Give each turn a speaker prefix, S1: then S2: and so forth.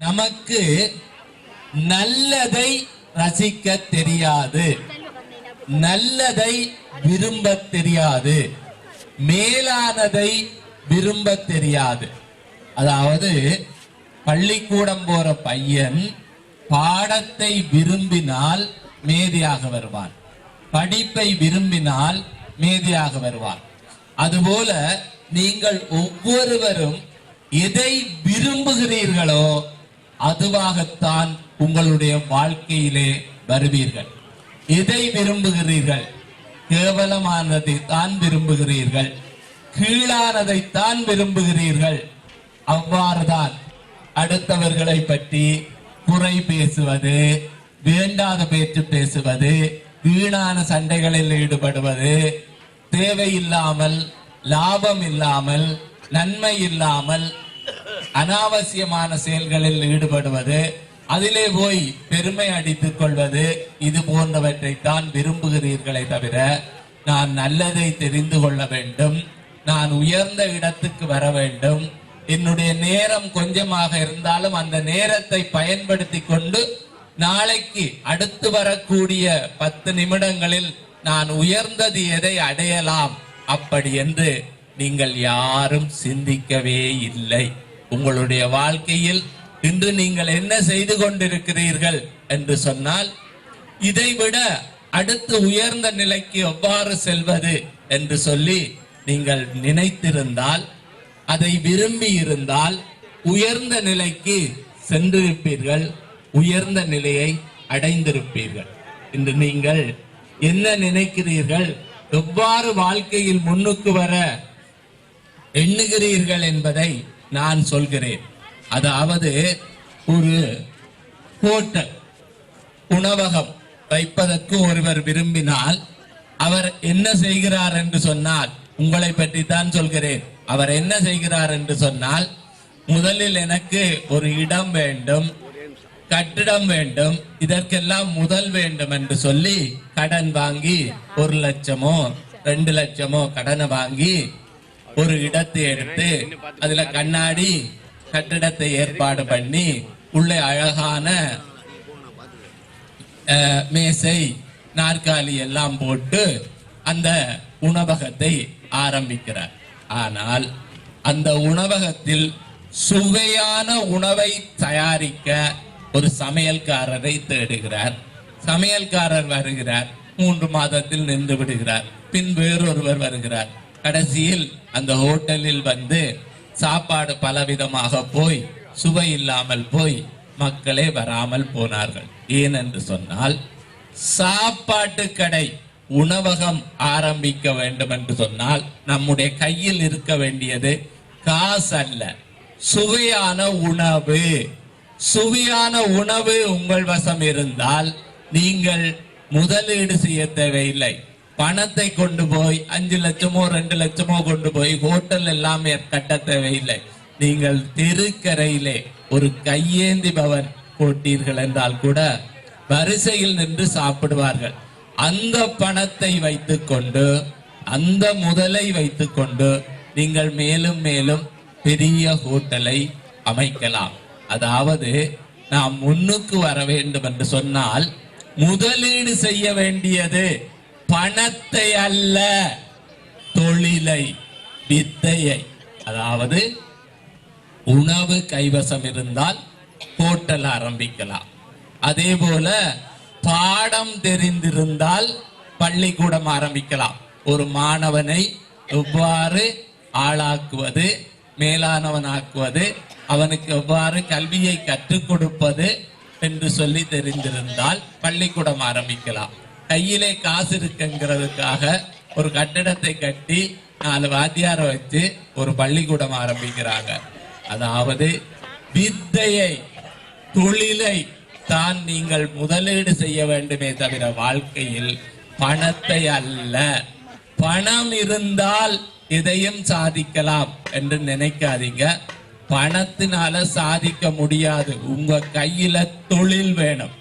S1: நமக்கு நல்லதை ரசிக்க தெரியாது. நல்லதை விரும்ப தெரியாது. மேலானதை விரும்ப தெரியாது. அதாவது பள்ளிக்கூடம் போற பையன் பாடத்தை விரும்பினால் மேதையாக வருவான். படிப்பை விரும்பினால் மேதையாக வருவான். அதுபோல நீங்கள் ஒவ்வொருவரும் எதை விரும்புகிறீர்களோ அதுவாகத்தான் உங்களுடைய வாழ்க்கையிலே வருவீர்கள். எதை விரும்புகிறீர்கள்? கேவலமானதை தான் விரும்புகிறீர்கள். கீழானதை தான் விரும்புகிறீர்கள். அவ்வாறுதான் அடுத்தவர்களை பற்றி குறை பேசுவது வேண்டாத பேச்சு பேசுவது வீணான சண்டைகளில் ஈடுபடுவது தேவையில்லாமல் லாபம் இல்லாமல் நன்மை இல்லாமல் அனாவசியமான செயல்களில் ஈடுபடுவது அதிலே போய் பெருமை அடித்துக் கொள்வது இது போன்றவற்றை தான் விரும்புகிறீர்களே தவிர நான் நல்லதை தெரிந்து கொள்ள வேண்டும் நான் உயர்ந்த இடத்துக்கு வர வேண்டும் என்னுடைய நேரம் கொஞ்சமாக இருந்தாலும் அந்த நேரத்தை பயன்படுத்தி கொண்டு நாளைக்கு அடுத்து வரக்கூடிய பத்து நிமிடங்களில் நான் உயர்ந்தது எதை அடையலாம்? அப்படி என்று நீங்கள் யாரும் சிந்திக்கவே இல்லை. உங்களுடைய வாழ்க்கையில் இன்று நீங்கள் என்ன செய்து கொண்டிருக்கிறீர்கள் என்று சொன்னால் இதைவிட அடுத்து உயர்ந்த நிலைக்கு எவ்வாறு செல்வது என்று சொல்லி நீங்கள் நினைத்திருந்தால் அதை விரும்பி இருந்தால் உயர்ந்த நிலைக்கு சென்றிருப்பீர்கள் உயர்ந்த நிலையை அடைந்திருப்பீர்கள். இன்று நீங்கள் என்ன நினைக்கிறீர்கள்? எவ்வாறு வாழ்க்கையில் முன்னுக்கு வர எண்ணுகிறீர்கள் என்பதை நான் சொல்கிறேன். அதாவது ஒரு ஹோட்டல் உணவகம் வைப்பதற்கு ஒருவர் விரும்பினால் அவர் என்ன செய்கிறார் என்று சொன்னால் உங்களை பற்றி தான் சொல்கிறேன். அவர் என்ன செய்கிறார் என்று சொன்னால் முதலில் எனக்கு ஒரு இடம் வேண்டும் கட்டிடம் வேண்டும் இதற்கெல்லாம் முதல் வேண்டும் என்று சொல்லி கடன் வாங்கி ஒரு லட்சமோ ரெண்டு லட்சமோ கடனை வாங்கி ஒரு இடத்தை எடுத்து அதுல கண்ணாடி கட்டிடத்தை ஏற்பாடு பண்ணி உள்ளே அழகான மேசை நாற்காலி எல்லாம் போட்டு அந்த உணவகத்தை ஆரம்பிக்கிறார். ஆனால் அந்த உணவகத்தில் சுவையான உணவை தயாரிக்க ஒரு சமையல்காரரை தேடுகிறார். சமையல்காரர் வருகிறார் மூன்று மாதத்தில் நின்று விடுகிறார். பின் வேறொருவர் வருகிறார். கடைசியில் அந்த ஹோட்டலில் வந்து சாப்பாடு பலவிதமாக போய் சுவை இல்லாமல் போய் மக்களே வராமல் போனார்கள். ஏன் என்று சொன்னால் சாப்பாட்டு கடை உணவகம் ஆரம்பிக்க வேண்டும் என்று சொன்னால் நம்முடைய கையில் இருக்க வேண்டியது காசு அல்ல சுவையான உணவு. சுவையான உணவு உங்கள் வசம் இருந்தால் நீங்கள் முதலீடு செய்ய தேவையில்லை. பணத்தை கொண்டு போய் அஞ்சு லட்சமோ ரெண்டு லட்சமோ கொண்டு போய் ஹோட்டல் எல்லாமே கட்ட தேவையில்லை. நீங்கள் தெருக்கரையிலே ஒரு கையேந்தி பவன் போட்டீர்கள் என்றால் கூட வரிசையில் நின்று சாப்பிடுவார்கள். அந்த பணத்தை வைத்துக்கொண்டு அந்த முதலை வைத்துக்கொண்டு நீங்கள் மேலும் மேலும் பெரிய ஹோட்டலை அமைக்கலாம். அதாவது நாம் முன்னுக்கு வர வேண்டும் என்று சொன்னால் முதலீடு செய்ய வேண்டியது பணத்தை அல்ல தொழிலை வித்தையை. அதாவது உணவு கைவசம் இருந்தால் ஹோட்டல் ஆரம்பிக்கலாம். அதே போல பாடம் தெரிந்திருந்தால் பள்ளிக்கூடம் ஆரம்பிக்கலாம். ஒரு மாணவனை எவ்வாறு ஆளாக்குவது மேலானவனாக்குவது அவனுக்கு எவ்வாறு கல்வியை கற்றுக் கொடுப்பது என்று சொல்லி தெரிந்திருந்தால் பள்ளிக்கூடம் ஆரம்பிக்கலாம். கையிலே காசு இருக்குங்கிறதுக்காக ஒரு கட்டிடத்தை கட்டி நாலு வாத்தியாரை வச்சு ஒரு பள்ளிக்கூடம் ஆரம்பிக்கிறாங்க. அதாவது வித்தையை தொழிலை தான் நீங்கள் முதலீடு செய்ய வேண்டுமே தவிர வாழ்க்கையில் பணத்தை அல்ல. பணம் இருந்தால் எதையும் சாதிக்கலாம் என்று நினைக்காதீங்க. பணத்தினால சாதிக்க முடியாது. உங்க கையில தொழில் வேணும்.